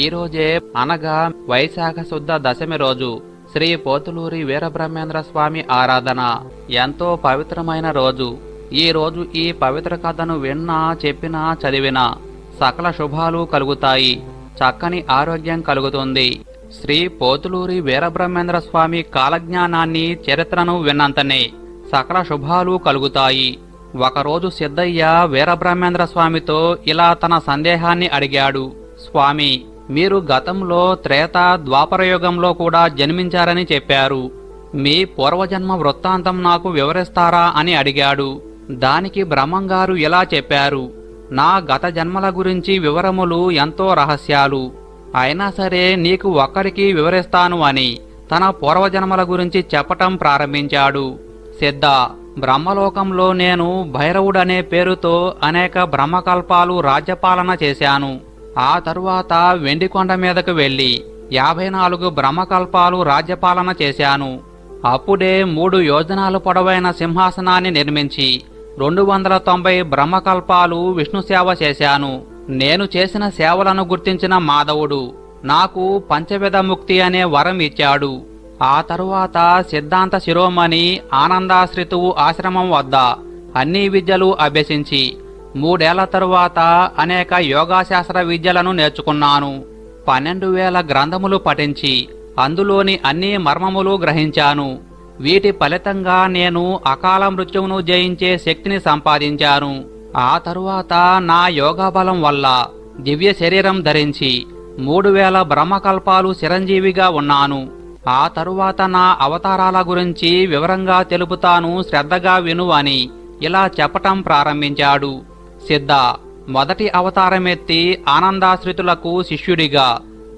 ఈ రోజే అనగా వైశాఖ శుద్ధ దశమి రోజు శ్రీ పోతులూరి వీరబ్రహ్మేంద్ర స్వామి ఆరాధన. ఎంతో పవిత్రమైన రోజు. ఈ రోజు ఈ పవిత్ర కథను విన్నా చెప్పినా చదివినా సకల శుభాలు కలుగుతాయి. చక్కని ఆరోగ్యం కలుగుతుంది. శ్రీ పోతులూరి వీరబ్రహ్మేంద్ర స్వామి కాలజ్ఞానాన్ని చరిత్రను విన్నంతనే సకల శుభాలు కలుగుతాయి. ఒకరోజు సిద్ధయ్య వీరబ్రహ్మేంద్ర స్వామితో ఇలా తన సందేహాన్ని అడిగాడు. స్వామి మీరు గతంలో త్రేత ద్వాపరయుగంలో కూడా జన్మించారని చెప్పారు. మీ పూర్వజన్మ వృత్తాంతం నాకు వివరిస్తారా అని అడిగాడు. దానికి బ్రహ్మంగారు ఇలా చెప్పారు. నా గత జన్మల గురించి వివరములు ఎంతో రహస్యాలు. అయినా సరే నీకు ఒక్కరికి వివరిస్తాను అని తన పూర్వజన్మల గురించి చెప్పటం ప్రారంభించాడు. సిద్ధ బ్రహ్మలోకంలో నేను భైరవుడనే పేరుతో అనేక బ్రహ్మకల్పాలు రాజ్యపాలన చేశాను. ఆ తరువాత వెండికొండ మీదకు వెళ్ళి యాభై నాలుగు బ్రహ్మకల్పాలు రాజ్యపాలన చేశాను. అప్పుడే మూడు యోజనాలు పొడవైన సింహాసనాన్ని నిర్మించి రెండు వందల తొంభై బ్రహ్మకల్పాలు విష్ణు సేవ చేశాను. నేను చేసిన సేవలను గుర్తించిన మాధవుడు నాకు పంచవిధ ముక్తి అనే వరం ఇచ్చాడు. ఆ తరువాత సిద్ధాంత శిరోమణి ఆనందాశ్రితువు ఆశ్రమం వద్ద అన్ని విద్యలు అభ్యసించి మూడేళ్ళ తరువాత అనేక యోగాశాస్త్ర విద్యలను నేర్చుకున్నాను. పన్నెండు వేల గ్రంథములు పఠించి అందులోని అన్ని మర్మములు గ్రహించాను. వీటి ఫలితంగా నేను అకాల మృత్యువును జయించే శక్తిని సంపాదించాను. ఆ తరువాత నా యోగా బలం వల్ల దివ్య శరీరం ధరించి మూడు వేల బ్రహ్మకల్పాలు చిరంజీవిగా ఉన్నాను. ఆ తరువాత నా అవతారాల గురించి వివరంగా తెలుపుతాను శ్రద్ధగా విను అని ఇలా చెప్పటం ప్రారంభించాడు. సిద్ధ. మొదటి అవతారమెత్తి ఆనందాశ్రితులకు శిష్యుడిగా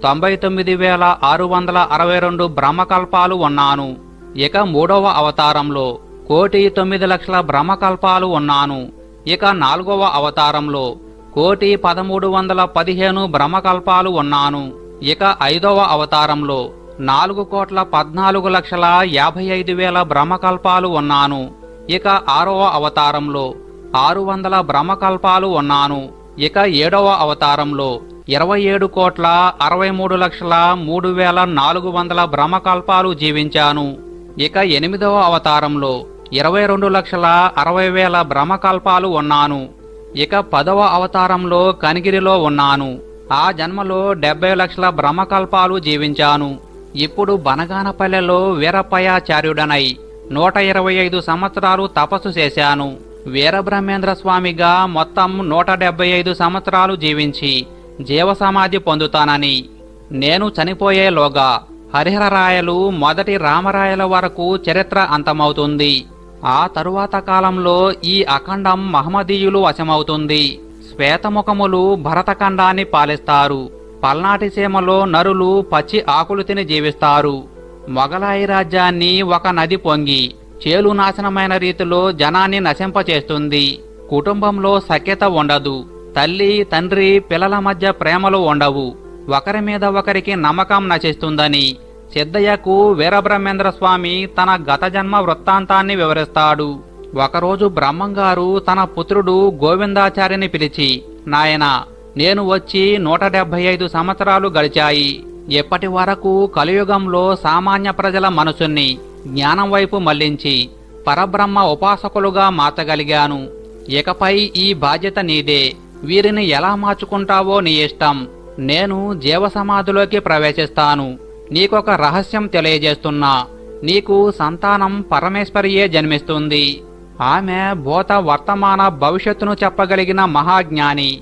తొంభై తొమ్మిది వేల ఆరు వందల అరవై రెండు బ్రహ్మకల్పాలు ఉన్నాను. ఇక మూడవ అవతారంలో కోటి తొమ్మిది లక్షల బ్రహ్మకల్పాలు ఉన్నాను. ఇక నాలుగవ అవతారంలో కోటి పదమూడు వందల పదిహేను బ్రహ్మకల్పాలు ఉన్నాను. ఇక ఐదవ అవతారంలో నాలుగు కోట్ల పద్నాలుగు లక్షల యాభై ఐదు వేల బ్రహ్మకల్పాలు ఉన్నాను. ఇక ఆరవ అవతారంలో ఆరు వందల బ్రహ్మకల్పాలు ఉన్నాను. ఇక ఏడవ అవతారంలో ఇరవై ఏడు కోట్ల అరవై మూడు లక్షల మూడు వేల నాలుగు వందల బ్రహ్మకల్పాలు జీవించాను. ఇక ఎనిమిదవ అవతారంలో ఇరవై రెండు లక్షల అరవై వేల బ్రహ్మకల్పాలు ఉన్నాను. ఇక పదవ అవతారంలో కనిగిరిలో ఉన్నాను. ఆ జన్మలో డెబ్బై లక్షల బ్రహ్మకల్పాలు జీవించాను. ఇప్పుడు బనగానపల్లెలో వీరప్పయాచార్యుడనై నూట ఇరవై ఐదు సంవత్సరాలు తపస్సు చేశాను. వీరబ్రహ్మేంద్ర స్వామిగా మొత్తం నూట డెబ్బై ఐదు సంవత్సరాలు జీవించి జీవసమాధి పొందుతానని. నేను చనిపోయేలోగా హరిహరరాయలు మొదటి రామరాయల వరకు చరిత్ర అంతమవుతుంది. ఆ తరువాత కాలంలో ఈ అఖండం మహమ్మదీయులు వశమవుతుంది. శ్వేతముఖములు భరతఖండాన్ని పాలిస్తారు. పల్నాటి సీమలో నరులు పచ్చి ఆకులు తిని జీవిస్తారు. మొఘలాయి రాజ్యాన్ని ఒక నది పొంగి చేలు నాశనమైన రీతిలో జనాన్ని నశింపచేస్తుంది. కుటుంబంలో సఖ్యత ఉండదు. తల్లి తండ్రి పిల్లల మధ్య ప్రేమలు ఉండవు. ఒకరి మీద ఒకరికి నమ్మకం నశిస్తుందని సిద్ధయ్యకు వీరబ్రహ్మేంద్ర స్వామి తన గత జన్మ వృత్తాంతాన్ని వివరిస్తాడు. ఒకరోజు బ్రహ్మంగారు తన పుత్రుడు గోవిందాచార్యని పిలిచి నాయనా నేను వచ్చి నూట డెబ్బై ఐదు సంవత్సరాలు గడిచాయి. ఎప్పటి వరకు కలియుగంలో సామాన్య ప్రజల మనసుని జ్ఞానం వైపు మళ్ళించి పరబ్రహ్మ ఉపాసకులుగా మార్చగలిగాను ఇకపై ఈ బాధ్యత నీదే. వీరిని ఎలా మార్చుకుంటావో నీ ఇష్టం. నేను జీవసమాధిలోకి ప్రవేశిస్తాను. నీకొక రహస్యం తెలియజేస్తున్నా. నీకు సంతానం పరమేశ్వరియే జన్మిస్తుంది. ఆమె భూత వర్తమాన భవిష్యత్తును చెప్పగలిగిన మహాజ్ఞాని.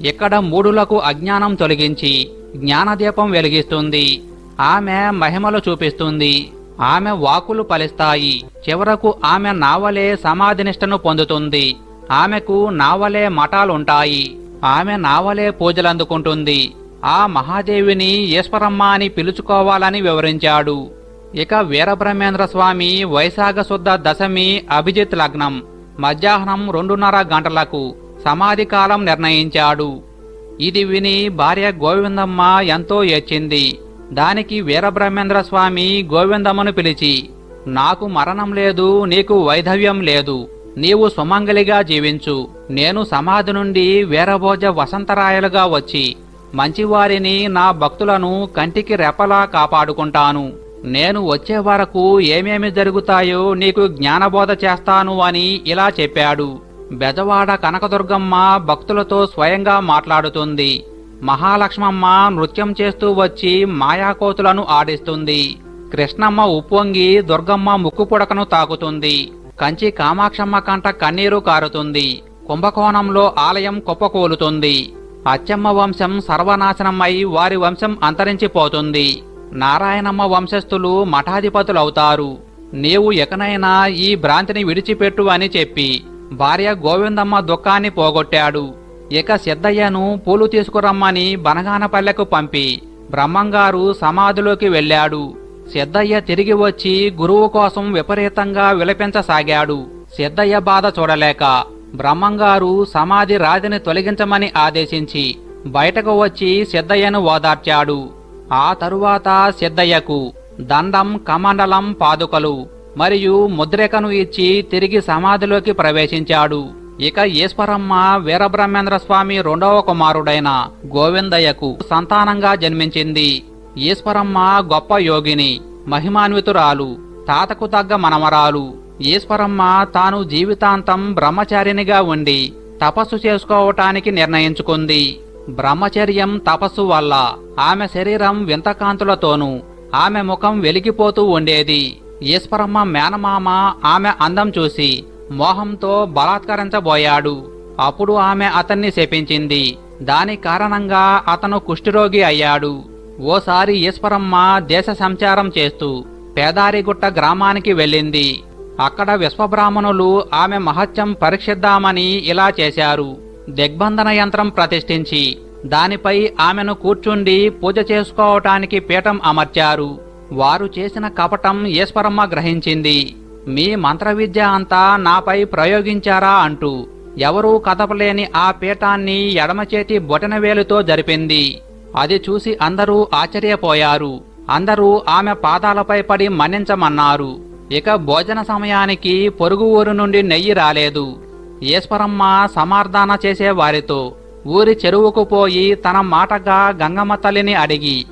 ఇక్కడ మూడులకు అజ్ఞానం తొలగించి జ్ఞానదీపం వెలిగిస్తుంది. ఆమె మహిమలు చూపిస్తుంది. ఆమె వాకులు ఫలిస్తాయి. చివరకు ఆమె నావలే సమాధినిష్టను పొందుతుంది. ఆమెకు నావలే మఠాలుంటాయి. ఆమె నావలే పూజలందుకుంటుంది. ఆ మహాదేవిని ఈశ్వరమ్మ అని పిలుచుకోవాలని వివరించాడు. ఇక వీరబ్రహ్మేంద్ర స్వామి వైశాఖ శుద్ధ దశమి అభిజిత్ లగ్నం మధ్యాహ్నం రెండున్నర గంటలకు సమాధి కాలం నిర్ణయించాడు. ఇది విని భార్య గోవిందమ్మ ఎంతో ఏడ్చింది. దానికి వీరబ్రహ్మేంద్ర స్వామి గోవిందమ్మను పిలిచి నాకు మరణం లేదు నీకు వైధవ్యం లేదు నీవు సుమంగలిగా జీవించు. నేను సమాధి నుండి వీరభోజ వసంతరాయలుగా వచ్చి మంచివారిని నా భక్తులను కంటికి రెపలా కాపాడుకుంటాను. నేను వచ్చే వరకు ఏమేమి జరుగుతాయో నీకు జ్ఞానబోధ చేస్తాను అని ఇలా చెప్పాడు. బెజవాడ కనకదుర్గమ్మ భక్తులతో స్వయంగా మాట్లాడుతుంది. మహాలక్ష్మమ్మ నృత్యం చేస్తూ వచ్చి మాయాకోతులను ఆడిస్తుంది. కృష్ణమ్మ ఉప్పొంగి దుర్గమ్మ ముక్కు పుడకను తాకుతుంది. కంచి కామాక్షమ్మ కంట కన్నీరు కారుతుంది. కుంభకోణంలో ఆలయం కుప్పకూలుతుంది. అచ్చమ్మ వంశం సర్వనాశనమై వారి వంశం అంతరించిపోతుంది. నారాయణమ్మ వంశస్థులు మఠాధిపతులవుతారు. నీవు ఎకనైనా ఈ భ్రాంతిని విడిచిపెట్టు అని చెప్పి భార్య గోవిందమ్మ దుఃఖాన్ని పోగొట్టాడు. ఇక సిద్ధయ్యను పూలు తీసుకురమ్మని బనగానపల్లెకు పంపి బ్రహ్మంగారు సమాధిలోకి వెళ్ళాడు. సిద్ధయ్య తిరిగి వచ్చి గురువు కోసం విపరీతంగా విలపించసాగాడు. సిద్ధయ్య బాధ చూడలేక బ్రహ్మంగారు సమాధి రాతిని తొలగించమని ఆదేశించి బయటకు వచ్చి సిద్ధయ్యను ఓదార్చాడు. ఆ తరువాత సిద్ధయ్యకు దండం కమండలం పాదుకలు మరియు ముద్రికను ఇచ్చి తిరిగి సమాధిలోకి ప్రవేశించాడు. ఇక ఈశ్వరమ్మ వీరబ్రహ్మేంద్ర స్వామి రెండవ కుమారుడైన గోవిందయ్యకు సంతానంగా జన్మించింది. ఈశ్వరమ్మ గొప్ప యోగిని మహిమాన్వితురాలు తాతకు తగ్గ మనమరాలు. ఈశ్వరమ్మ తాను జీవితాంతం బ్రహ్మచారినిగా ఉండి తపస్సు చేసుకోవటానికి నిర్ణయించుకుంది. బ్రహ్మచర్యం తపస్సు వల్ల ఆమె శరీరం వింతకాంతులతోనూ ఆమె ముఖం వెలిగిపోతూ ఉండేది. ఈశ్వరమ్మ మేనమామ ఆమె అందం చూసి మోహంతో బలాత్కరించబోయాడు. అప్పుడు ఆమె అతన్ని శపించింది. దాని కారణంగా అతను కుష్ఠరోగి అయ్యాడు. ఓసారి ఈశ్వరమ్మ దేశ సంచారం చేస్తూ పేదారిగుట్ట గ్రామానికి వెళ్ళింది. అక్కడ విశ్వబ్రాహ్మణులు ఆమె మహత్యం పరీక్షిద్దామని ఇలా చేశారు. దిగ్బంధన యంత్రం ప్రతిష్ఠించి దానిపై ఆమెను కూర్చుండి పూజ చేసుకోవటానికి పీఠం అమర్చారు. వారు చేసిన కపటం ఈశ్వరమ్మ గ్రహించింది. మీ మంత్ర విద్య అంతా నాపై ప్రయోగించారా అంటూ ఎవరూ కదపలేని ఆ పీఠాన్ని ఎడమ చేతి బొటనవేలుతో జరిపింది. అది చూసి అందరూ ఆశ్చర్యపోయారు. అందరూ ఆమె పాదాలపై పడి మన్నించమన్నారు. ఇక భోజన సమయానికి పొరుగు ఊరు నుండి నెయ్యి రాలేదు. ఈశ్వరమ్మ సమార్థన చేసే వారితో ఊరి చెరువుకు పోయి తన మాటగా గంగమ్మ తల్లిని అడిగి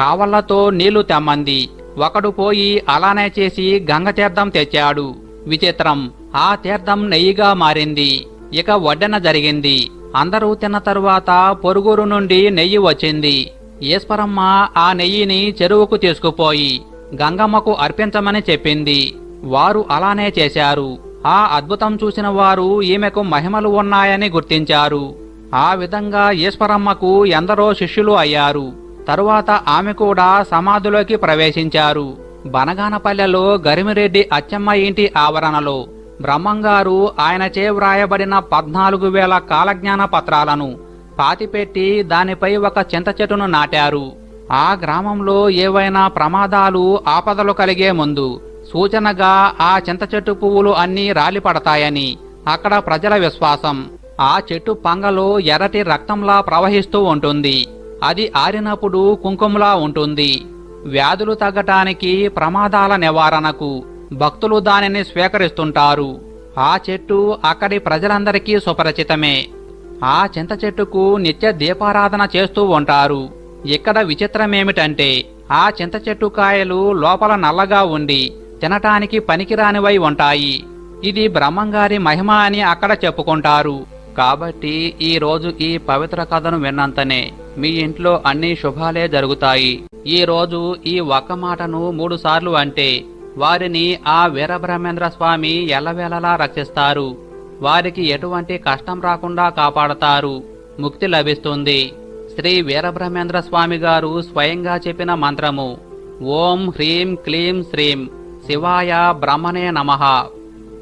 కావళ్ళతో నీళ్ళు తెమ్మంది. ఒకడు పోయి అలానే చేసి గంగ తీర్థం తెచ్చాడు. విచిత్రం. ఆ తీర్థం నెయ్యిగా మారింది. ఇక వడ్డన జరిగింది. అందరూ తిన్న తరువాత పొరుగురు నుండి నెయ్యి వచ్చింది. ఈశ్వరమ్మ ఆ నెయ్యిని చెరువుకు తీసుకుపోయి గంగమ్మకు అర్పించమని చెప్పింది. వారు అలానే చేశారు. ఆ అద్భుతం చూసిన వారు ఈమెకు మహిమలు ఉన్నాయని గుర్తించారు. ఆ విధంగా ఈశ్వరమ్మకు ఎందరో శిష్యులు అయ్యారు. తరువాత ఆమె కూడా సమాధిలోకి ప్రవేశించారు. బనగానపల్లెలో గరిమిరెడ్డి అచ్చమ్మ ఇంటి ఆవరణలో బ్రహ్మంగారు ఆయనచే వ్రాయబడిన పద్నాలుగు వేల కాలజ్ఞాన పత్రాలను పాతిపెట్టి దానిపై ఒక చింత చెట్టును నాటారు. ఆ గ్రామంలో ఏవైనా ప్రమాదాలు ఆపదలు కలిగే ముందు సూచనగా ఆ చింత చెట్టు పువ్వులు అన్నీ రాలిపడతాయని అక్కడ ప్రజల విశ్వాసం. ఆ చెట్టు పంగలో ఎర్రటి రక్తంలా ప్రవహిస్తూ ఉంటుంది. అది ఆరినప్పుడు కుంకుమలా ఉంటుంది. వ్యాధులు తగ్గటానికి ప్రమాదాల నివారణకు భక్తులు దానిని స్వీకరిస్తుంటారు. ఆ చెట్టు అక్కడి ప్రజలందరికీ సుపరిచితమే. ఆ చింత చెట్టుకు నిత్య దీపారాధన చేస్తూ ఉంటారు. ఇక్కడ విచిత్రమేమిటంటే ఆ చింత చెట్టు కాయలు లోపల నల్లగా ఉండి తినటానికి పనికిరానివై ఉంటాయి. ఇది బ్రహ్మంగారి మహిమ అని అక్కడ చెప్పుకుంటారు. కాబట్టి ఈరోజు ఈ పవిత్ర కథను విన్నంతనే మీ ఇంట్లో అన్ని శుభాలే జరుగుతాయి. ఈ రోజు ఈ ఒక్క మాటను మూడుసార్లు అంటే వారిని ఆ వీరబ్రహ్మేంద్ర స్వామి ఎల్లవేళలా రక్షిస్తారు. వారికి ఎటువంటి కష్టం రాకుండా కాపాడతారు. ముక్తి లభిస్తుంది. శ్రీ వీరబ్రహ్మేంద్ర స్వామి గారు స్వయంగా చెప్పిన మంత్రము ఓం హ్రీం క్లీం శ్రీం శివాయ బ్రహ్మణే నమః.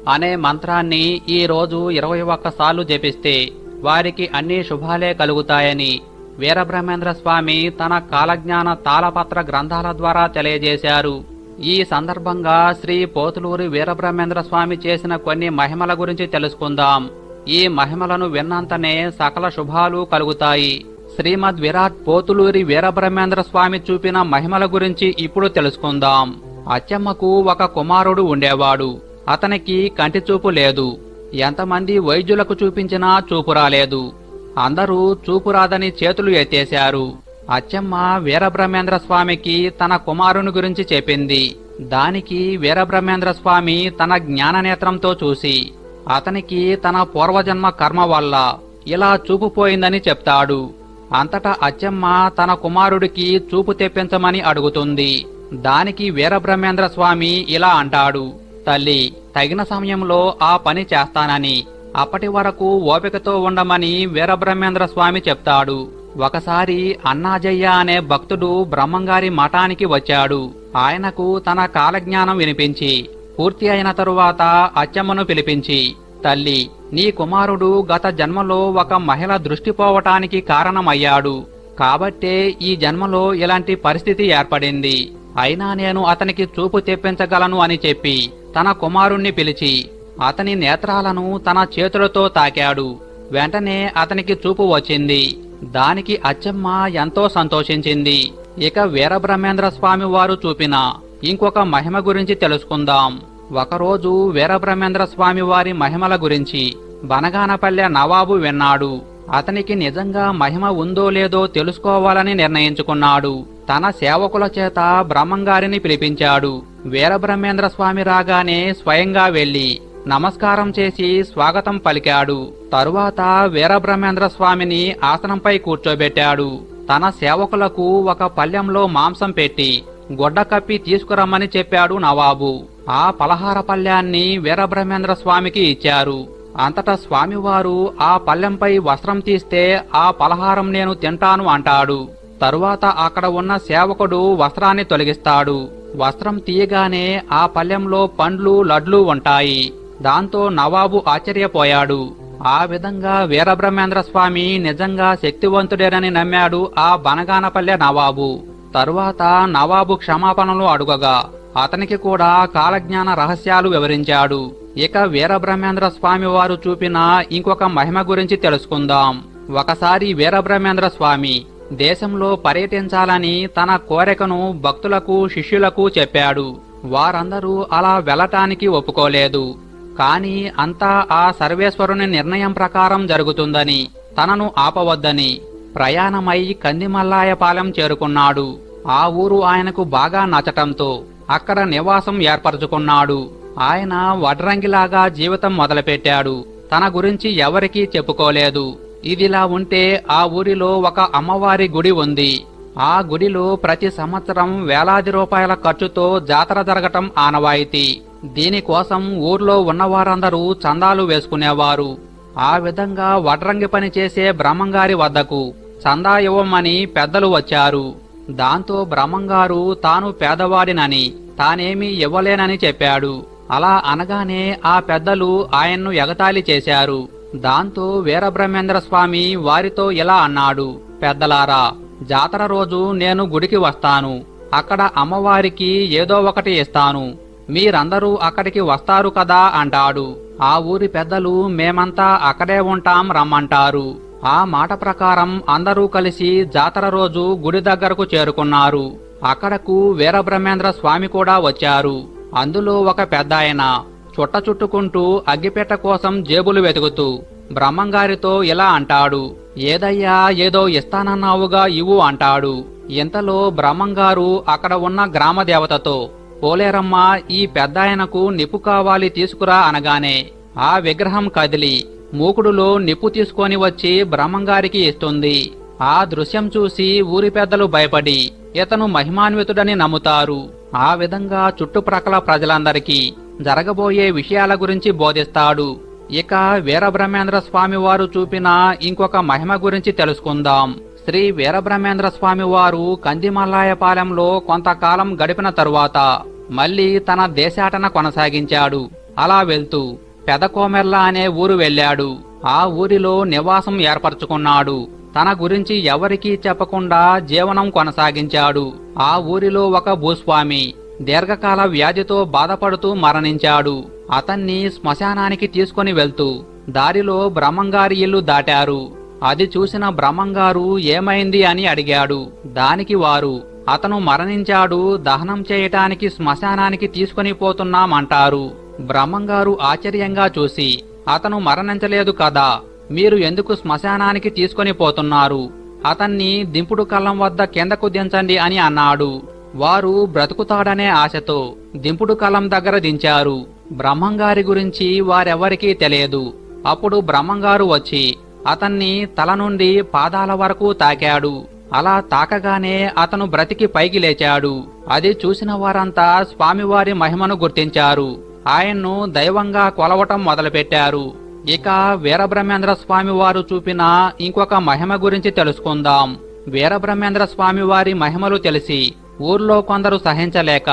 అనే మంత్రాన్ని ఈ రోజు ఇరవై ఒక్కసార్లు జపిస్తే వారికి అన్ని శుభాలే కలుగుతాయని వీరబ్రహ్మేంద్ర స్వామి తన కాలజ్ఞాన తాళపత్ర గ్రంథాల ద్వారా తెలియజేశారు. ఈ సందర్భంగా శ్రీ పోతులూరి వీరబ్రహ్మేంద్ర స్వామి చేసిన కొన్ని మహిమల గురించి తెలుసుకుందాం. ఈ మహిమలను విన్నంతనే సకల శుభాలు కలుగుతాయి. శ్రీమద్ విరాట్ పోతులూరి వీరబ్రహ్మేంద్ర స్వామి చూపిన మహిమల గురించి ఇప్పుడు తెలుసుకుందాం. అచ్చమ్మకు ఒక కుమారుడు ఉండేవాడు. అతనికి కంటి చూపు లేదు. ఎంతమంది వైద్యులకు చూపించినా చూపు రాలేదు. అందరూ చూపు రాదని చేతులు ఎత్తేశారు. అచ్చమ్మ వీరబ్రహ్మేంద్ర స్వామికి తన కుమారుని గురించి చెప్పింది. దానికి వీరబ్రహ్మేంద్ర స్వామి తన జ్ఞాననేత్రంతో చూసి అతనికి తన పూర్వజన్మ కర్మ వల్ల ఇలా చూపు పోయిందని చెప్తాడు. అంతటా అచ్చమ్మ తన కుమారుడికి చూపు తెప్పించమని అడుగుతుంది. దానికి వీరబ్రహ్మేంద్ర స్వామి ఇలా అంటాడు. తల్లి తగిన సమయంలో ఆ పని చేస్తానని అప్పటి వరకు ఓపికతో ఉండమని వీరబ్రహ్మేంద్ర స్వామి చెప్తాడు. ఒకసారి అన్నాజయ్య అనే భక్తుడు బ్రహ్మంగారి మఠానికి వచ్చాడు. ఆయనకు తన కాలజ్ఞానం వినిపించి పూర్తి అయిన తరువాత అచ్చమ్మను పిలిపించి తల్లి నీ కుమారుడు గత జన్మలో ఒక మహిళ దృష్టిపోవటానికి కారణమయ్యాడు. కాబట్టే ఈ జన్మలో ఇలాంటి పరిస్థితి ఏర్పడింది. అయినా నేను అతనికి చూపు తెప్పించగలను అని చెప్పి తన కుమారుణ్ణి పిలిచి అతని నేత్రాలను తన చేతులతో తాకాడు. వెంటనే అతనికి చూపు వచ్చింది. దానికి అచ్చమ్మ ఎంతో సంతోషించింది. ఇక వీరబ్రహ్మేంద్ర స్వామి వారు చూపిన ఇంకొక మహిమ గురించి తెలుసుకుందాం. ఒకరోజు వీరబ్రహ్మేంద్ర స్వామి వారి మహిమల గురించి బనగానపల్లె నవాబు విన్నాడు. అతనికి నిజంగా మహిమ ఉందో లేదో తెలుసుకోవాలని నిర్ణయించుకున్నాడు. తన సేవకుల చేత బ్రహ్మంగారిని పిలిపించాడు. వీరబ్రహ్మేంద్ర స్వామి రాగానే స్వయంగా వెళ్ళి నమస్కారం చేసి స్వాగతం పలికాడు. తరువాత వీరబ్రహ్మేంద్ర స్వామిని ఆసనంపై కూర్చోబెట్టాడు. తన సేవకులకు ఒక పల్లెంలో మాంసం పెట్టి గొడ్డ కప్పి తీసుకురమ్మని చెప్పాడు నవాబు. ఆ పలహార పళ్ళ్యాన్ని వీరబ్రహ్మేంద్ర స్వామికి ఇచ్చారు. అంతటా స్వామివారు ఆ పల్లెంపై వస్త్రం తీస్తే ఆ పలహారం నేను తింటాను అంటాడు. తరువాత అక్కడ ఉన్న సేవకుడు వస్త్రాన్ని తొలగిస్తాడు. వస్త్రం తీయగానే ఆ పల్లెంలో పండ్లు లడ్లు ఉంటాయి. దాంతో నవాబు ఆశ్చర్యపోయాడు. ఆ విధంగా వీరబ్రహ్మేంద్ర స్వామి నిజంగా శక్తివంతుడేనని నమ్మాడు ఆ బనగానపల్లె నవాబు. తరువాత నవాబు క్షమాపణలు అడుగగా అతనికి కూడా కాలజ్ఞాన రహస్యాలు వివరించాడు. ఇక వీరబ్రహ్మేంద్ర స్వామి వారు చూపిన ఇంకొక మహిమ గురించి తెలుసుకుందాం. ఒకసారి వీరబ్రహ్మేంద్ర స్వామి దేశంలో పర్యటించాలని తన కోరికను భక్తులకు శిష్యులకు చెప్పాడు. వారందరూ అలా వెళ్ళటానికి ఒప్పుకోలేదు. కాని అంతా ఆ సర్వేశ్వరుని నిర్ణయం ప్రకారం జరుగుతుందని తనను ఆపవద్దని ప్రయాణమై కందిమల్లాయపాలెం చేరుకున్నాడు. ఆ ఊరు ఆయనకు బాగా నచ్చటంతో అక్కడ నివాసం ఏర్పరచుకున్నాడు. ఆయన వడ్రంగిలాగా జీవితం మొదలుపెట్టాడు. తన గురించి ఎవరికీ చెప్పుకోలేదు. ఇదిలా ఉంటే ఆ ఊరిలో ఒక అమ్మవారి గుడి ఉంది. ఆ గుడిలో ప్రతి సంవత్సరం వేలాది రూపాయల ఖర్చుతో జాతర జరగటం ఆనవాయితీ. దీనికోసం ఊర్లో ఉన్నవారందరూ చందాలు వేసుకునేవారు. ఆ విధంగా వడ్రంగి పని చేసే బ్రహ్మంగారి వద్దకు చందా ఇవ్వమని పెద్దలు వచ్చారు. దాంతో బ్రహ్మంగారు తాను పేదవాడినని తానేమీ ఇవ్వలేనని చెప్పాడు. అలా అనగానే ఆ పెద్దలు ఆయన్ను ఎగతాళి చేశారు. దాంతో వీరబ్రహ్మేంద్ర స్వామి వారితో ఇలా అన్నాడు పెద్దలారా జాతర రోజు నేను గుడికి వస్తాను. అక్కడ అమ్మవారికి ఏదో ఒకటి ఇస్తాను. మీరందరూ అక్కడికి వస్తారు కదా అంటాడు. ఆ ఊరి పెద్దలు మేమంతా అక్కడే ఉంటాం రమ్మంటారు. ఆ మాట ప్రకారం అందరూ కలిసి జాతర రోజు గుడి దగ్గరకు చేరుకున్నారు. అక్కడకు వీరబ్రహ్మేంద్ర స్వామి కూడా వచ్చారు. అందులో ఒక పెద్దాయన చుట్ట చుట్టుకుంటూ అగ్గిపెట్ట కోసం జేబులు వెతుకుతూ బ్రహ్మంగారితో ఇలా అంటాడు. ఏదయ్యా ఏదో ఇస్తానన్నావుగా ఇవ్వు అంటాడు. ఇంతలో బ్రహ్మంగారు అక్కడ ఉన్న గ్రామ దేవతతో పోలేరమ్మ ఈ పెద్దాయనకు నిప్పు కావాలి తీసుకురా అనగానే ఆ విగ్రహం కదిలి మూకుడులో నిప్పు తీసుకొని వచ్చి బ్రహ్మంగారికి ఇస్తుంది. ఆ దృశ్యం చూసి ఊరి పెద్దలు భయపడి ఇతను మహిమాన్వితుడని నమ్ముతారు. ఆ విధంగా చుట్టుప్రక్కల ప్రజలందరికీ జరగబోయే విషయాల గురించి బోధిస్తాడు. ఇక వీరబ్రహ్మేంద్ర స్వామి వారు చూపిన ఇంకొక మహిమ గురించి తెలుసుకుందాం. శ్రీ వీరబ్రహ్మేంద్ర స్వామి వారు కందిమల్లాయపాలెంలో కొంతకాలం గడిపిన తరువాత మళ్ళీ తన దేశాటన కొనసాగించాడు. అలా వెళ్తూ పెదకోమెర్ల అనే ఊరు వెళ్ళాడు. ఆ ఊరిలో నివాసం ఏర్పరచుకున్నాడు. తన గురించి ఎవరికీ చెప్పకుండా జీవనం కొనసాగించాడు. ఆ ఊరిలో ఒక భూస్వామి దీర్ఘకాల వ్యాధితో బాధపడుతూ మరణించాడు. అతన్ని శ్మశానానికి తీసుకొని వెళ్తూ దారిలో బ్రహ్మంగారి ఇల్లు దాటారు. అది చూసిన బ్రహ్మంగారు ఏమైంది అని అడిగాడు. దానికి వారు అతను మరణించాడు దహనం చేయటానికి శ్మశానానికి తీసుకొని పోతున్నామంటారు బ్రహ్మంగారు ఆశ్చర్యంగా చూసి అతను మరణించలేదు కదా మీరు ఎందుకు శ్మశానానికి తీసుకొని పోతున్నారు? అతన్ని దింపుడు కళ్ళం వద్ద కిందకు దించండి అని అన్నాడు. వారు బ్రతుకుతాడనే ఆశతో దింపుడు కలం దగ్గర దించారు. బ్రహ్మంగారి గురించి వారెవరికీ తెలియదు. అప్పుడు బ్రహ్మంగారు వచ్చి అతన్ని తల నుండి పాదాల వరకు తాకాడు. అలా తాకగానే అతను బ్రతికి పైకి లేచాడు. అది చూసిన వారంతా స్వామివారి మహిమను గుర్తించారు. ఆయన్ను దైవంగా కొలవటం మొదలుపెట్టారు. ఇక వీరబ్రహ్మేంద్ర స్వామి వారు చూపిన ఇంకొక మహిమ గురించి తెలుసుకుందాం. వీరబ్రహ్మేంద్ర స్వామి వారి మహిమలు తెలిసి ఊర్లో కొందరు సహించలేక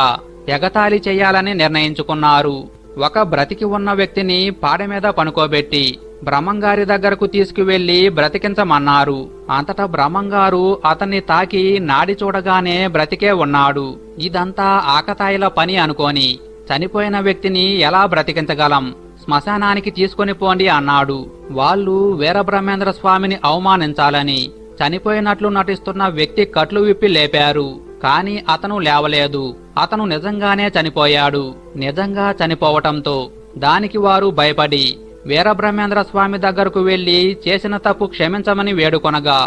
ఎగతాళి చేయాలని నిర్ణయించుకున్నారు. ఒక బ్రతికి ఉన్న వ్యక్తిని పాడ మీద పనుకోబెట్టి బ్రహ్మంగారి దగ్గరకు తీసుకువెళ్ళి బ్రతికించమన్నారు. అంతటా బ్రహ్మంగారు అతన్ని తాకి నాడి చూడగానే బ్రతికే ఉన్నాడు. ఇదంతా ఆకతాయిల పని అనుకోని చనిపోయిన వ్యక్తిని ఎలా బ్రతికించగలం? శ్మశానానికి తీసుకొని పోండి అన్నాడు. వాళ్ళు వీరబ్రహ్మేంద్ర స్వామిని అవమానించాలని చనిపోయినట్లు నటిస్తున్న వ్యక్తి కట్లు విప్పి లేపారు. కాని అతను లేవలేదు. అతను నిజంగానే చనిపోయాడు. నిజంగా చనిపోవటంతో దానికి వారు భయపడి వీరబ్రహ్మేంద్ర స్వామి దగ్గరకు వెళ్ళి చేసిన తప్పు క్షమించమని వేడుకొనగా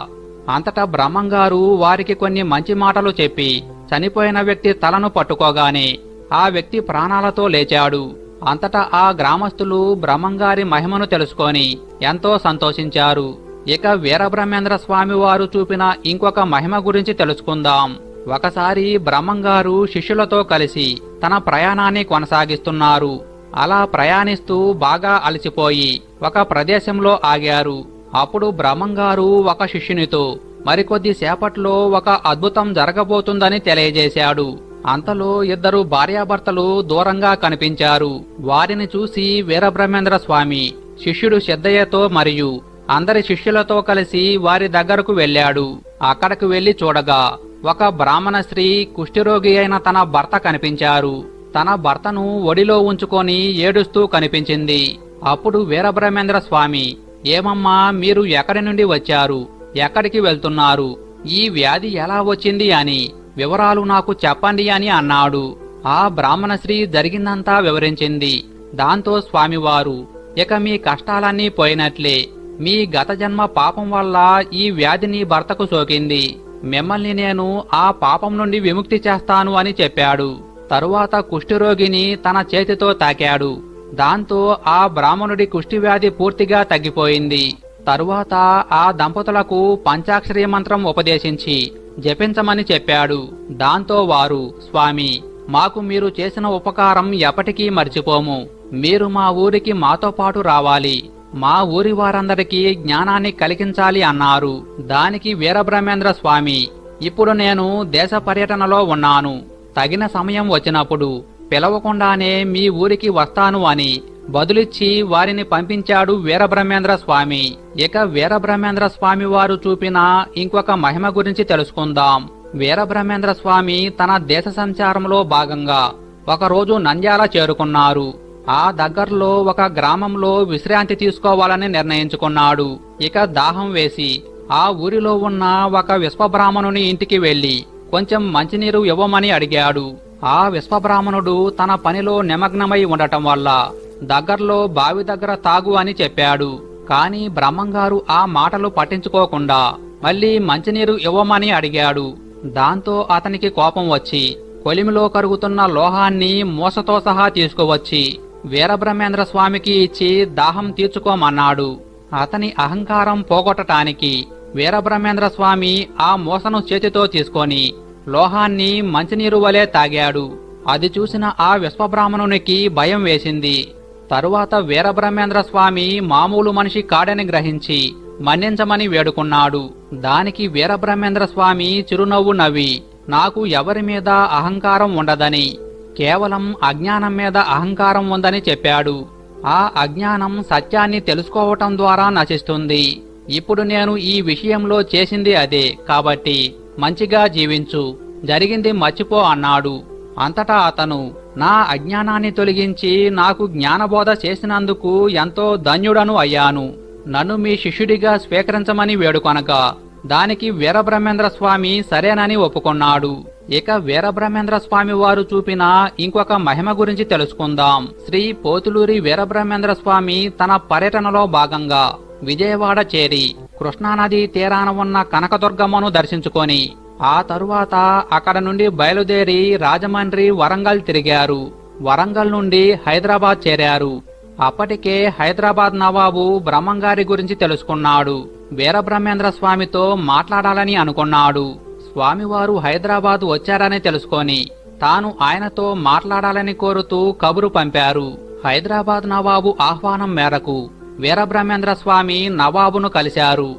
అంతటా బ్రహ్మంగారు వారికి కొన్ని మంచి మాటలు చెప్పి చనిపోయిన వ్యక్తి తలను పట్టుకోగానే ఆ వ్యక్తి ప్రాణాలతో లేచాడు. అంతటా ఆ గ్రామస్తులు బ్రహ్మంగారి మహిమను తెలుసుకొని ఎంతో సంతోషించారు. ఇక వీరబ్రహ్మేంద్ర స్వామి వారు చూపిన ఇంకొక మహిమ గురించి తెలుసుకుందాం. ఒకసారి బ్రహ్మంగారు శిష్యులతో కలిసి తన ప్రయాణాన్ని కొనసాగిస్తున్నారు. అలా ప్రయాణిస్తూ బాగా అలసిపోయి ఒక ప్రదేశంలో ఆగారు. అప్పుడు బ్రహ్మంగారు ఒక శిష్యునితో మరికొద్ది సేపట్లో ఒక అద్భుతం జరగబోతుందని తెలియజేశాడు. అంతలో ఇద్దరు భార్యాభర్తలు దూరంగా కనిపించారు. వారిని చూసి వీరబ్రహ్మేంద్ర స్వామి శిష్యుడు సిద్ధయ్యతో మరియు అందరి శిష్యులతో కలిసి వారి దగ్గరకు వెళ్ళాడు. అక్కడకు వెళ్ళి చూడగా ఒక బ్రాహ్మణ స్త్రీ కుష్ఠిరోగి అయిన తన భర్త కనిపించారు. తన భర్తను ఒడిలో ఉంచుకొని ఏడుస్తూ కనిపించింది. అప్పుడు వీరబ్రహ్మేంద్ర స్వామి ఏమమ్మా మీరు ఎక్కడి నుండి వచ్చారు? ఎక్కడికి వెళ్తున్నారు? ఈ వ్యాధి ఎలా వచ్చింది అని వివరాలు నాకు చెప్పండి అని అన్నాడు. ఆ బ్రాహ్మణశ్రీ జరిగిందంతా వివరించింది. దాంతో స్వామివారు ఇక మీ కష్టాలన్నీ పోయినట్లే. మీ గత జన్మ పాపం వల్ల ఈ వ్యాధిని భర్తకు సోకింది. మిమ్మల్ని నేను ఆ పాపం నుండి విముక్తి చేస్తాను అని చెప్పాడు. తరువాత కుష్ఠిరోగిని తన చేతితో తాకాడు. దాంతో ఆ బ్రాహ్మణుడి కుష్ఠివ్యాధి పూర్తిగా తగ్గిపోయింది. తరువాత ఆ దంపతులకు పంచాక్షరి మంత్రం ఉపదేశించి జపించమని చెప్పాడు. దాంతో వారు స్వామి మాకు మీరు చేసిన ఉపకారం ఎప్పటికీ మర్చిపోము. మీరు మా ఊరికి మాతో పాటు రావాలి. మా ఊరి వారందరికీ జ్ఞానాన్ని కలిగించాలి అన్నారు. దానికి వీరబ్రహ్మేంద్ర స్వామి ఇప్పుడు నేను దేశ పర్యటనలో ఉన్నాను. తగిన సమయం వచ్చినప్పుడు పిలవకుండానే మీ ఊరికి వస్తాను అని బదులిచ్చి వారిని పంపించాడు వీరబ్రహ్మేంద్ర స్వామి. ఇక వీరబ్రహ్మేంద్ర స్వామి వారు చూపిన ఇంకొక మహిమ గురించి తెలుసుకుందాం. వీరబ్రహ్మేంద్ర స్వామి తన దేశ సంచారంలో భాగంగా ఒకరోజు నంద్యాల చేరుకున్నారు. ఆ దగ్గర్లో ఒక గ్రామంలో విశ్రాంతి తీసుకోవాలని నిర్ణయించుకున్నాడు. ఇక దాహం వేసి ఆ ఊరిలో ఉన్న ఒక విశ్వబ్రాహ్మణుని ఇంటికి వెళ్ళి కొంచెం మంచినీరు ఇవ్వమని అడిగాడు. ఆ విశ్వబ్రాహ్మణుడు తన పనిలో నిమగ్నమై ఉండటం వల్ల దగ్గర్లో బావి దగ్గర తాగు అని చెప్పాడు. కాని బ్రహ్మంగారు ఆ మాటలు పట్టించుకోకుండా మళ్ళీ మంచినీరు ఇవ్వమని అడిగాడు. దాంతో అతనికి కోపం వచ్చి కొలిమిలో కరుగుతున్న లోహాన్ని మూసతో సహా తీసుకువచ్చి వీరబ్రహ్మేంద్ర స్వామికి ఇచ్చి దాహం తీర్చుకోమన్నాడు. అతని అహంకారం పోగొట్టటానికి వీరబ్రహ్మేంద్ర స్వామి ఆ మూసను చేతితో తీసుకొని లోహాన్ని మంచినీరు వలె తాగాడు. అది చూసిన ఆ విశ్వబ్రాహ్మణునికి భయం వేసింది. తరువాత వీరబ్రహ్మేంద్ర స్వామి మామూలు మనిషి కాడని గ్రహించి మన్నించమని వేడుకున్నాడు. దానికి వీరబ్రహ్మేంద్ర స్వామి చిరునవ్వు నవ్వి నాకు ఎవరి మీద అహంకారం ఉండదని కేవలం అజ్ఞానం మీద అహంకారం ఉందని చెప్పాడు. ఆ అజ్ఞానం సత్యాన్ని తెలుసుకోవటం ద్వారా నశిస్తుంది. ఇప్పుడు నేను ఈ విషయంలో చేసింది అదే కాబట్టి మంచిగా జీవించు. జరిగింది మర్చిపో అన్నాడు. అంతటా అతను నా అజ్ఞానాన్ని తొలగించి నాకు జ్ఞానబోధ చేసినందుకు ఎంతో ధన్యుడను అయ్యాను. నన్ను మీ శిష్యుడిగా స్వీకరించమని వేడుకొనగా దానికి వీరబ్రహ్మేంద్ర స్వామి సరేనని ఒప్పుకున్నాడు. ఇక వీరబ్రహ్మేంద్ర స్వామి వారు చూపిన ఇంకొక మహిమ గురించి తెలుసుకుందాం. శ్రీ పోతులూరి వీరబ్రహ్మేంద్ర స్వామి తన పర్యటనలో భాగంగా విజయవాడ చేరి కృష్ణానది తీరాన ఉన్న కనకదుర్గమ్మను దర్శించుకొని ఆ తరువాత అక్కడ నుండి బయలుదేరి రాజమండ్రి వరంగల్ తిరిగారు. వరంగల్ నుండి హైదరాబాద్ చేరారు. అప్పటికే హైదరాబాద్ నవాబు బ్రహ్మంగారి గురించి తెలుసుకున్నాడు. వీరబ్రహ్మేంద్ర స్వామితో మాట్లాడాలని అనుకున్నాడు. స్వామివారు హైదరాబాద్ వచ్చారని తెలుసుకొని తాను ఆయనతో మాట్లాడాలని కోరుతూ కబురు పంపారు. హైదరాబాద్ నవాబు ఆహ్వానం మేరకు వీరబ్రహ్మేంద్ర స్వామి నవాబును కలిశారు.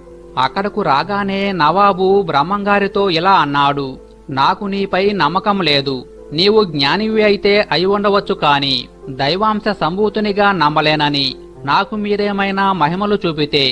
అక్కడకు రాగానే నవాబు బ్రహ్మంగారితో ఇలా అన్నాడు నాకు నీపై నమ్మకం లేదు. నీవు జ్ఞానివి అయితే అయి ఉండవచ్చు కాని దైవాంశ సంభూతునిగా నమ్మలేనని నాకు మీరేమైనా మహిమలు చూపితే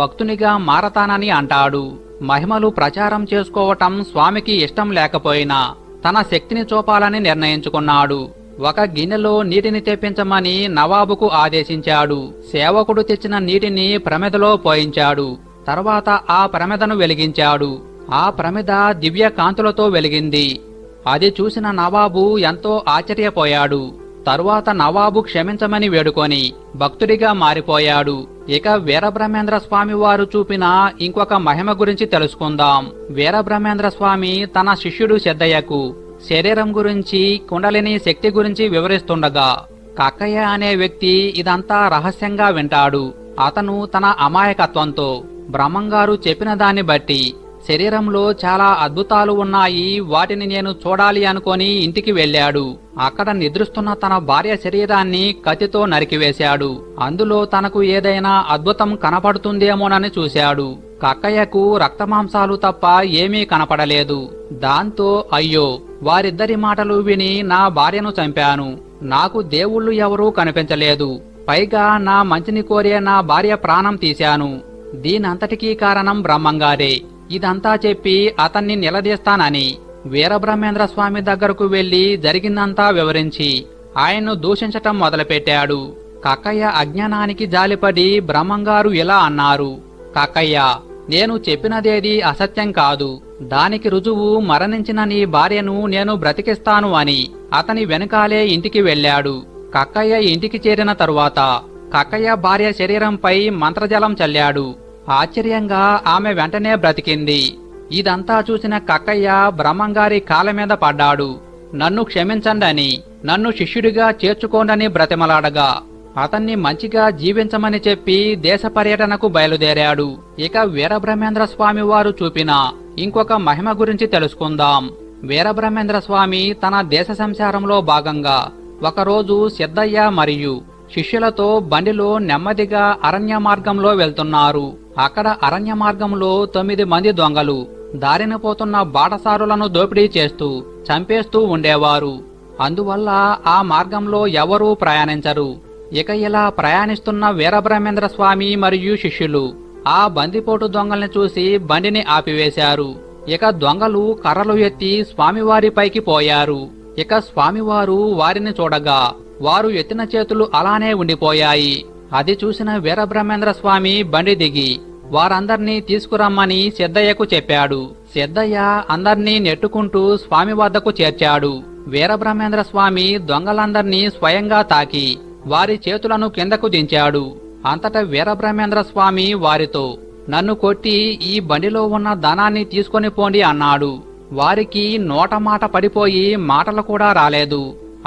భక్తునిగా మారతానని అంటాడు. మహిమలు ప్రచారం చేసుకోవటం స్వామికి ఇష్టం లేకపోయినా తన శక్తిని చూపాలని నిర్ణయించుకున్నాడు. ఒక గిన్నెలో నీటిని తెప్పించమని నవాబుకు ఆదేశించాడు. సేవకుడు తెచ్చిన నీటిని ప్రమిదలో పోయించాడు. తర్వాత ఆ ప్రమిదను వెలిగించాడు. ఆ ప్రమిద దివ్య కాంతులతో వెలిగింది. అది చూసిన నవాబు ఎంతో ఆశ్చర్యపోయాడు. తరువాత నవాబు క్షమించమని వేడుకొని భక్తుడిగా మారిపోయాడు. ఇక వీరబ్రహ్మేంద్ర స్వామి వారు చూపిన ఇంకొక మహిమ గురించి తెలుసుకుందాం. వీరబ్రహ్మేంద్ర స్వామి తన శిష్యుడు సిద్ధయ్యకు శరీరం గురించి కుండలిని శక్తి గురించి వివరిస్తుండగా కక్కయ్య అనే వ్యక్తి ఇదంతా రహస్యంగా వింటాడు. అతను తన అమాయకత్వంతో బ్రహ్మంగారు చెప్పిన దాన్ని బట్టి శరీరంలో చాలా అద్భుతాలు ఉన్నాయి వాటిని నేను చూడాలి అనుకొని ఇంటికి వెళ్ళాడు. అక్కడ నిద్రిస్తున్న తన భార్య శరీరాన్ని కత్తితో నరికివేశాడు. అందులో తనకు ఏదైనా అద్భుతం కనపడుతుందేమోనని చూశాడు. కక్కయ్యకు రక్తమాంసాలు తప్ప ఏమీ కనపడలేదు. దాంతో అయ్యో వారిద్దరి మాటలు విని నా భార్యను చంపాను. నాకు దేవుళ్ళు ఎవరూ కనిపించలేదు. పైగా నా మంచిని కోరే నా భార్య ప్రాణం తీశాను. దీనంతటికీ కారణం బ్రహ్మంగారే. ఇదంతా చెప్పి అతన్ని నిలదీస్తానని వీరబ్రహ్మేంద్ర స్వామి దగ్గరకు వెళ్ళి జరిగిందంతా వివరించి ఆయన్ను దూషించటం మొదలుపెట్టాడు. కక్కయ్య అజ్ఞానానికి జాలిపడి బ్రహ్మంగారు ఇలా అన్నారు కక్కయ్య నేను చెప్పినదేది అసత్యం కాదు. దానికి రుజువు మరణించిన నీ భార్యను నేను బ్రతికిస్తాను అని అతని వెనకాలే ఇంటికి వెళ్ళాడు. కక్కయ్య ఇంటికి చేరిన తరువాత కక్కయ్య భార్య శరీరంపై మంత్రజలం చల్లాడు. ఆశ్చర్యంగా ఆమె వెంటనే బ్రతికింది. ఇదంతా చూసిన కక్కయ్య బ్రహ్మంగారి కాళ్ళ మీద పడ్డాడు. నన్ను క్షమించండని నన్ను శిష్యుడిగా చేర్చుకోండని బ్రతిమలాడగా అతన్ని మంచిగా జీవించమని చెప్పి దేశ పర్యటనకు బయలుదేరాడు. ఇక వీరబ్రహ్మేంద్ర స్వామి వారు చూపిన ఇంకొక మహిమ గురించి తెలుసుకుందాం. వీరబ్రహ్మేంద్ర స్వామి తన దేశ సంచారంలో భాగంగా ఒకరోజు సిద్ధయ్య మరియు శిష్యులతో బండిలో నెమ్మదిగా అరణ్య మార్గంలో వెళ్తున్నారు. అక్కడ అరణ్య మార్గంలో తొమ్మిది మంది దొంగలు దారిన పోతున్న బాటసారులను దోపిడీ చేస్తూ చంపేస్తూ ఉండేవారు. అందువల్ల ఆ మార్గంలో ఎవరూ ప్రయాణించరు. ఇక ఇలా ప్రయాణిస్తున్న వీరబ్రహ్మేంద్ర స్వామి మరియు శిష్యులు ఆ బందిపోటు దొంగల్ని చూసి బండిని ఆపివేశారు. ఇక దొంగలు కర్రలు ఎత్తి స్వామివారిపైకి పోయారు. ఇక స్వామివారు వారిని చూడగా వారు ఎత్తిన చేతులు అలానే ఉండిపోయాయి. అది చూసిన వీరబ్రహ్మేంద్ర స్వామి బండి దిగి వారందర్నీ తీసుకురమ్మని సిద్ధయ్యకు చెప్పాడు. సిద్ధయ్య అందర్నీ నెట్టుకుంటూ స్వామి వద్దకు చేర్చాడు. వీరబ్రహ్మేంద్ర స్వామి దొంగలందర్నీ స్వయంగా తాకి వారి చేతులను కిందకు దించాడు. అంతట వీరబ్రహ్మేంద్ర స్వామి వారితో నన్ను కొట్టి ఈ బండిలో ఉన్న ధనాన్ని తీసుకొని పోండి అన్నాడు. వారికి నోట మాట పడిపోయి మాటలు కూడా రాలేదు.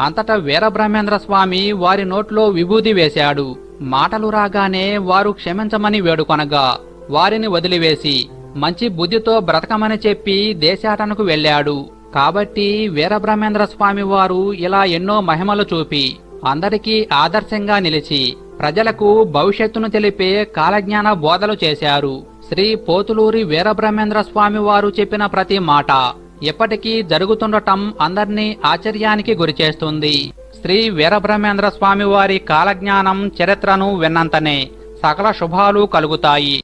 అంతటా వీరబ్రహ్మేంద్ర స్వామి వారి నోట్లో విభూది వేశాడు. మాటలు రాగానే వారు క్షమించమని వేడుకొనగా వారిని వదిలివేసి మంచి బుద్ధితో బ్రతకమని చెప్పి దేశాటనకు వెళ్ళాడు. కాబట్టి వీరబ్రహ్మేంద్ర స్వామి వారు ఇలా ఎన్నో మహిమలు చూపి అందరికీ ఆదర్శంగా నిలిచి ప్రజలకు భవిష్యత్తును తెలిపే కాలజ్ఞాన బోధలు చేశారు. శ్రీ పోతులూరి వీరబ్రహ్మేంద్ర స్వామి వారు చెప్పిన ప్రతి మాట ఎప్పటికీ జరుగుతుండటం అందర్నీ ఆశ్చర్యానికి గురిచేస్తుంది శ్రీ వీరబ్రహ్మేంద్ర స్వామి వారి కాలజ్ఞానం చరిత్రను విన్నంతనే సకల శుభాలు కలుగుతాయి.